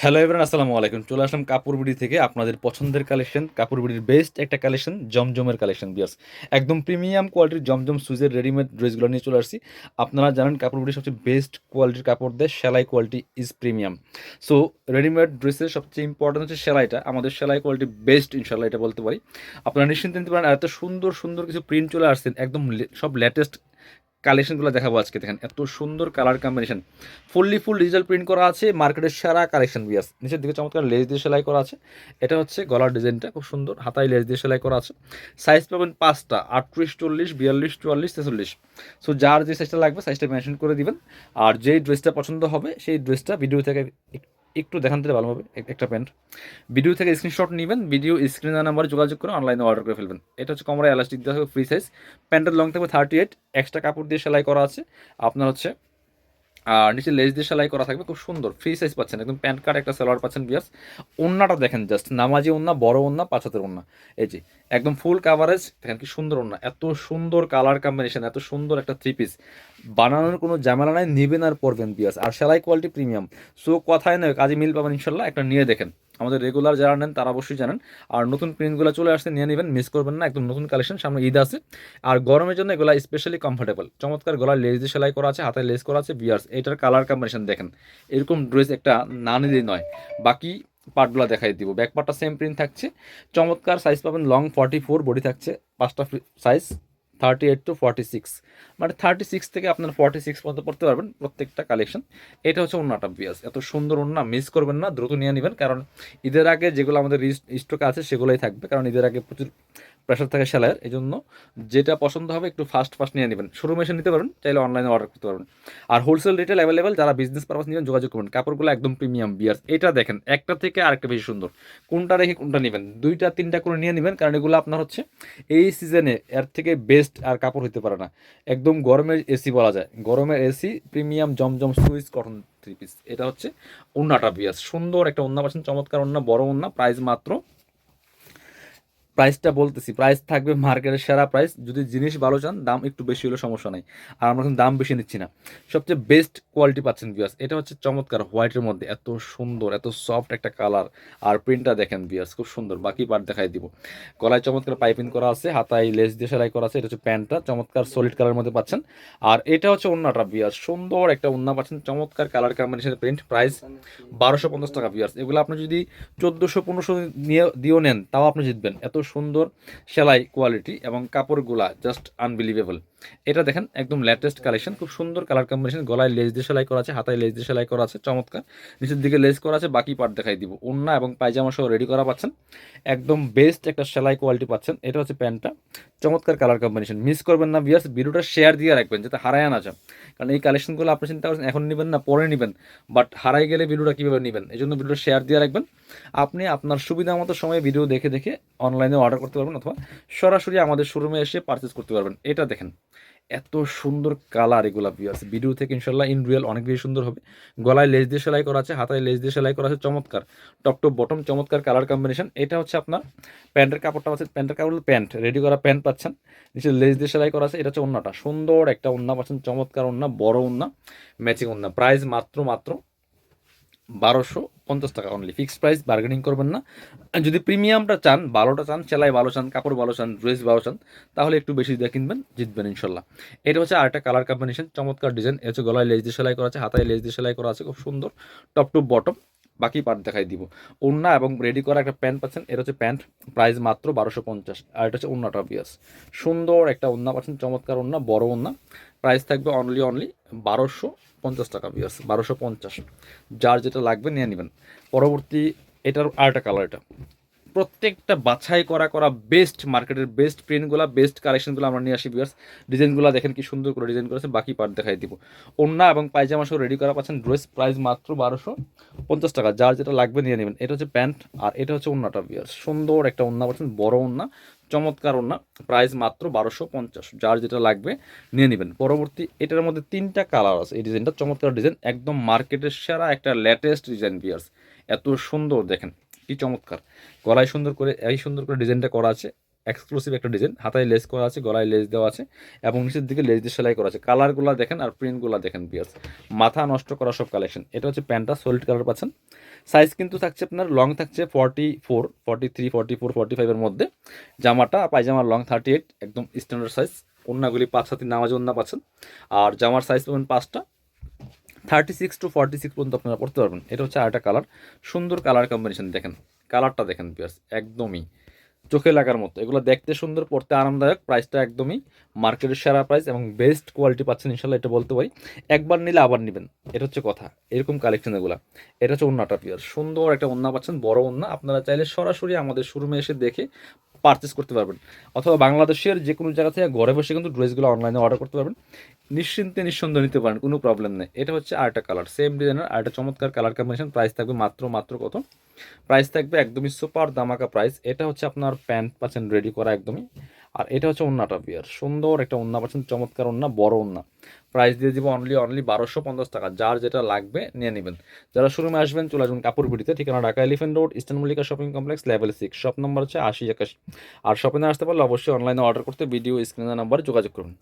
Hello everyone আসসালামু আলাইকুম। চলে আসলাম কাপড়বিড়ি থেকে আপনাদের পছন্দের কালেকশন কাপড়বিড়ির বেস্ট একটা কালেকশন জমজমের কালেকশন বিয়াস একদম প্রিমিয়াম কোয়ালিটির জমজম সুজের রেডিমেড ড্রেসগুলো নিয়ে চলে আসছি। আপনারা জানেন কাপড়বিড়ির সবচেয়ে বেস্ট কোয়ালিটির কাপড় দেয়, সেলাই quality is premium so readymade ড্রেসের সবচেয়ে ইম্পর্টেন্ট হচ্ছে সেলাইটা। আমাদের সেলাই কোয়ালিটি বেস্ট ইনশাল্লাহ এটা বলতে পারি। আপনারা নিশ্চিন্তে নিতে পারেন এত সুন্দর সুন্দর কিছু প্রিন্ট চলে আসছেন একদম সব লেটেস্ট কালেকশনগুলো দেখাবো আজকে। দেখেন, এত সুন্দর colour combination fully full digital print করা আছে মার্কেটের সেরা কালেকশন বিয়াস নিচের দিকে চমৎকার লেস দিয়ে সেলাই করা আছে। এটা হচ্ছে গলার ডিজাইনটা, খুব সুন্দর। হাতায় লেস দিয়ে সেলাই করা আছে। সাইজ পাবেন পাঁচটা, আটত্রিশ, চল্লিশ, বিয়াল্লিশ, চুয়াল্লিশ তেচল্লিশ সো যার যে সাইজটা লাগবে সাইজটা মেনশন করে দিবেন। আর যেই ড্রেসটা পছন্দ হবে, সেই ড্রেসটা ভিডিও থেকে একটু দেখান দিলে ভালো হবে একটা প্যান্ট। ভিডিও থেকে স্ক্রিনশট নেবেন ভিডিও স্ক্রিনের নাম্বারে যোগাযোগ করে অনলাইনে অর্ডার করে ফেলবেন। এটা হচ্ছে কমরা এলাস্টিক দেওয়া হবে ফ্রি সাইজ প্যান্টের লং থাকবে থার্টি এইট এক্সট্রা কাপড় দিয়ে সেলাই করা আছে। আপনার হচ্ছে আর নিচে লেস দিয়ে সেলাই করা থাকবে, খুব সুন্দর ফ্রি সাইজ পাচ্ছেন, একদম প্যান্ট কার্ড একটা সালোয়ার পাচ্ছেন বিয়াস ওন্নাটা দেখেন জাস্ট নামাজি ওন্না বড় ওন্না পাঁচ হাতের ওন্না এই যে, একদম ফুল কাভারেজ দেখেন কি সুন্দর ওন্না এত সুন্দর কালার কম্বিনেশন এত সুন্দর একটা থ্রি পিস বানানোর কোনো ঝামেলা নাই, নেবেন আর পরবেন বিয়াস আর সেলাই কোয়ালিটি প্রিমিয়াম সো কথায় নয়, কাজে মিল পাবেন ইনশাল্লাহ, একটা নিয়ে দেখেন। আমাদের রেগুলার যারা নেন, তারা অবশ্যই জানেন। আর নতুন প্রিন্টগুলো চলে আসছে নিয়ে নেবেন মিস করবেন না, একদম নতুন কালেকশন সামনে ঈদ আছে। আর গরমের জন্য এগুলো স্পেশালি কমফোর্টেবল চমৎকার গলায় লেস দিয়ে সেলাই করা আছে হাতায় লেস করা আছে বিয়ার্স এটার কালার কম্বিনেশন দেখেন। এরকম ড্রেস একটা না নিলেই নয়, বাকি পার্টগুলো দেখাই দিব। ব্যাক পার্টটা সেম প্রিন্ট থাকছে। চমৎকার সাইজ পাবেন লং ফর্টি ফোর বডি থাকছে, পাঁচটা size thirty eight to forty six মানে থার্টি সিক্স থেকে আপনার ফর্টি সিক্স পর্যন্ত পড়তে পারবেন প্রত্যেকটা কালেকশন এটা হচ্ছে ওনাটা বিয়াস এত সুন্দর অন্য মিস করবেন না, দ্রুত নিয়ে নেবেন। কারণ ঈদের আগে যেগুলো আমাদের স্টকে আছে সেগুলোই থাকবে। কারণ ঈদের আগে প্রচুর প্রেশার থাকে সেলাইয়ের এই জন্য যেটা পছন্দ হবে একটু ফাস্ট ফাস্ট নিয়ে নেবেন। শোরুমে এসে নিতে পারবেন, চাইলে অনলাইনে অর্ডার করতে পারবেন। আর হোলসেল রিটেল অ্যাভেলেবেল যারা বিজনেস পারপাস নেবেন, যোগাযোগ করবেন। কাপড়গুলো একদম প্রিমিয়াম বিয়ার্স এটা দেখেন, একটা থেকে আরেকটা বেশি সুন্দর। কোনটা রেখে কোনটা নেবেন? দুইটা, তিনটা করে নিয়ে নেবেন, কারণ এগুলো আপনার হচ্ছে এই সিজনে এর থেকে বেস্ট আর কাপড় হতে পারে না। একদম গরমের এসি বলা যায়। গরমের এসি প্রিমিয়াম জমজম, সুইচ কটন থ্রি পিস এটা হচ্ছে ওন্নাটা বিয়াস সুন্দর একটা ওন্না পাচ্ছেন, চমৎকার ওন্না, বড় ওন্না প্রাইস মাত্র প্রাইসটা বলতেছি, প্রাইস থাকবে মার্কেটের সেরা প্রাইস। যদি জিনিস ভালো চান, দাম একটু বেশি হলে সমস্যা নাই। আর আমরা কিন্তু দাম বেশি নিচ্ছি না। সবচেয়ে বেস্ট কোয়ালিটি পাচ্ছেন বিয়াস এটা হচ্ছে চমৎকার হোয়াইটের মধ্যে। এত সুন্দর, এত সফট একটা কালার আর প্রিন্টটা দেখেন বিয়াস খুব সুন্দর। বাকি পার্ট দেখাই দিব। গলায় চমৎকার পাইপিং করা আছে, হাতায় লেস দিয়ে সেলাই করা আছে, এটা হচ্ছে প্যান্টটা চমৎকার সলিড কালার মধ্যে পাচ্ছেন। আর এটা হচ্ছে অন্যটা বিয়াস সুন্দর একটা অন্য পাচ্ছেন। চমৎকার কালার কম্বিনেশনের প্রিন্ট প্রাইস বারোশো পঞ্চাশ টাকা বিয়ার্স এগুলো আপনি যদি চোদ্দোশো পনেরোশো নিয়ে, দিয়েও নেন, তাও আপনি জিতবেন। এত সুন্দর সেলাই কোয়ালিটি এবং কাপড়গুলা জাস্ট আনবিলিভেবল এটা দেখেন, একদম লেটেস্ট কালেকশন খুব সুন্দর কালার কম্বিনেশন গলায় লেস দিয়ে সেলাই করা আছে, হাতায় লেস দিয়ে সেলাই করা আছে, চমৎকার। নিচের দিকে লেস করা আছে, বাকি পার্ট দেখাই দিব। ওন্না এবং পায়জামা সহ রেডি করা পাচ্ছেন। একদম বেস্ট একটা সেলাই কোয়ালিটি পাচ্ছেন। এটা হচ্ছে প্যান্টটা। চমৎকার কালার কম্বিনেশন মিস করবেন না বিয়ার্স ভিডিওটা শেয়ার দিয়ে রাখবেন, যাতে হারায় না যান। কারণ এই কালেকশনগুলো আপনি চিন্তা করছেন, এখন নেবেন না, পরে নেবেন। বাট হারাই গেলে ভিডিওটা কীভাবে নেবেন? এই জন্য ভিডিওটা শেয়ার দিয়ে রাখবেন। আপনি আপনার সুবিধা মতো সময়ে ভিডিও দেখে দেখে অনলাইনে অর্ডার করতে পারবেন অথবা সরাসরি আমাদের শোরুমে এসে পারচেস করতে পারবেন। এটা দেখেন, এত সুন্দর কালার এগুলা ভিউয়ার্স ভিডিও থেকে ইনশাল্লাহ ইন রিয়েল অনেক বেশি সুন্দর হবে। গলায় লেজ দিয়ে সেলাই করা আছে, হাতায় লেজ দিয়ে সেলাই করা আছে, চমৎকার। টপ টপ বটম চমৎকার কালার কম্বিনেশন এটা হচ্ছে আপনার প্যান্টের কাপড়টা আছে, প্যান্টের কাপড় প্যান্ট রেডি করা প্যান্ট পাচ্ছেন। নিচে লেজ দিয়ে সেলাই করা আছে, এটা হচ্ছে অন্যটা সুন্দর একটা ওন্না পাচ্ছেন, চমৎকার ওন্না, বড় ওন্না ম্যাচিং ওন্না। প্রাইস মাত্র মাত্র বারোশো পঞ্চাশ টাকা অনলি ফিক্সড প্রাইস বার্গেনিং করবেন না। যদি প্রিমিয়ামটা চান, ভালোটা চান, সেলাই ভালো চান, কাপড় ভালো চান ড্রেস ভালো চান, তাহলে একটু বেশি দিয়ে কিনবেন, জিতবেন ইনশাল্লাহ। এটা হচ্ছে আরেকটা কালার কম্বিনেশন চমৎকার ডিজাইন এ হচ্ছে গলায় লেজ দিয়ে সেলাই করা আছে, হাতায় লেজ দিয়ে সেলাই করা আছে, খুব সুন্দর টপ টু বটম বাকি পার্ট দেখাই দিব। ওন্না এবং রেডি করা একটা প্যান্ট পাচ্ছেন, এটা হচ্ছে প্যান্ট প্রাইস মাত্র বারোশো পঞ্চাশ, আর এটা হচ্ছে ওন্নাটা বিয়াস সুন্দর একটা ওন্না পাচ্ছেন, চমৎকার ওন্না বড় ওন্না প্রাইস থাকবে অনলি অনলি বারোশো পঞ্চাশ টাকা বিয়াস বারোশো পঞ্চাশ। যার যেটা লাগবে নিয়ে নেবেন। পরবর্তী এটার আর একটা কালার এটা। প্রত্যেকটা বাছাই করা করা বেস্ট মার্কেটের বেস্ট প্রিন্টগুলো বেস্ট কালেকশনগুলো আমরা নিয়ে আসি বিয়ার্স ডিজাইনগুলো দেখেন কি সুন্দর করে ডিজাইন করেছে, বাকি পার্ট দেখাই দিব। ওন্না এবং পায়জামা সহ রেডি করা পাচ্ছেন ড্রেস প্রাইস মাত্র বারোশো পঞ্চাশ টাকা। যার যেটা লাগবে নিয়ে নেবেন। এটা হচ্ছে প্যান্ট আর এটা হচ্ছে ওন্নাটা বিয়ার্স সুন্দর একটা ওন্না পাচ্ছেন, বড় ওন্না চমৎকার ওন্না প্রাইস মাত্র বারোশো পঞ্চাশ। যার যেটা লাগবে নিয়ে নেবেন। পরবর্তী এটার মধ্যে তিনটা কালার আছে। এই ডিজাইনটা চমৎকার ডিজাইন একদম মার্কেটের সেরা একটা লেটেস্ট ডিজাইন বিয়ার্স এত সুন্দর, দেখেন। কি চমৎকার। গলায় সুন্দর করে, এই সুন্দর করে ডিজাইনটা করা আছে। এক্সক্লুসিভ একটা ডিজাইন। হাতায় লেস করা আছে, গলায় লেস দেওয়া আছে এবং নিচের দিকে লেস দিয়ে সেলাই করা আছে। কালারগুলো দেখেন আর প্রিন্টগুলো দেখেন বিয়ার্স মাথা নষ্ট করা সব কালেকশন এটা হচ্ছে প্যান্টটা সলিড কালার পাচ্ছেন। সাইজ কিন্তু থাকছে আপনার লং থাকছে forty four forty three forty four forty ফাইভের মধ্যে। জামাটা, পায়জামার লং থার্টি এইট একদম স্ট্যান্ডার্ড সাইজ অন্যগুলি পাঁচ সাথে নামাজ অন্য পাচ্ছেন। আর জামার সাইজ পাবেন পাঁচটা। Thirty six to forty six পর্যন্ত আপনারা পড়তে পারবেন। এটা হচ্ছে আরেকটা কালার সুন্দর কালার কম্বিনেশন দেখেন। কালারটা দেখেন পিয়ার্স একদমই। চোখে লাগার মতো। এগুলো দেখতে সুন্দর, পড়তে আরামদায়ক। প্রাইসটা একদমই মার্কেটের সেরা প্রাইস এবং বেস্ট কোয়ালিটি পাচ্ছেন ইনশাল্লাহ এটা বলতে পারি। একবার নিলে আবার নেবেন। এটা হচ্ছে কথা। এরকম কালেকশন এগুলো। এটা হচ্ছে অন্যটা পিয়ার সুন্দর একটা অন্য পাচ্ছেন, বড় অন্য আপনারা চাইলে সরাসরি আমাদের শোরুমে এসে দেখে পারচেস করতে পারবেন। অথবা বাংলাদেশের যে কোনো জায়গা থেকে ঘরে বসে কিন্তু ড্রেসগুলো অনলাইনে অর্ডার করতে পারবেন। নিশ্চিন্তে নিঃসন্দেহ নিতে পারেন, কোনো প্রবলেম নেই। এটা হচ্ছে আরেকটা কালার সেম ডিজাইনের আরেকটা চমৎকার কালার কম্বিনেশন প্রাইস থাকবে মাত্র মাত্র কত? প্রাইস থাকবে একদমই সুপার দামাকা প্রাইস এটা হচ্ছে আপনার প্যান্ট পাচ্ছেন রেডি করা একদমই। আর এটা হচ্ছে ওন্নাটা বিয়ার সুন্দর একটা ওন্না, পাচ্ছেন চমৎকার ওন্না, বড় ওন্না। প্রাইস দিয়ে দিব অনলি অনলি বারোশো পঞ্চাশ টাকা। যার যেটা লাগবে নিয়ে নেবেন। যারা শোরুমে আসবেন, চলে আসবেন কাপড় ভিটিতে ঠিকানা Dhaka elephant road, eastern Mallika shopping complex level six shop number হচ্ছে আশি একাশি। আর শপিংয়ে আসতে পারলে অবশ্যই অনলাইনে অর্ডার করতে ভিডিও স্ক্রিনের নাম্বারে যোগাযোগ করুন।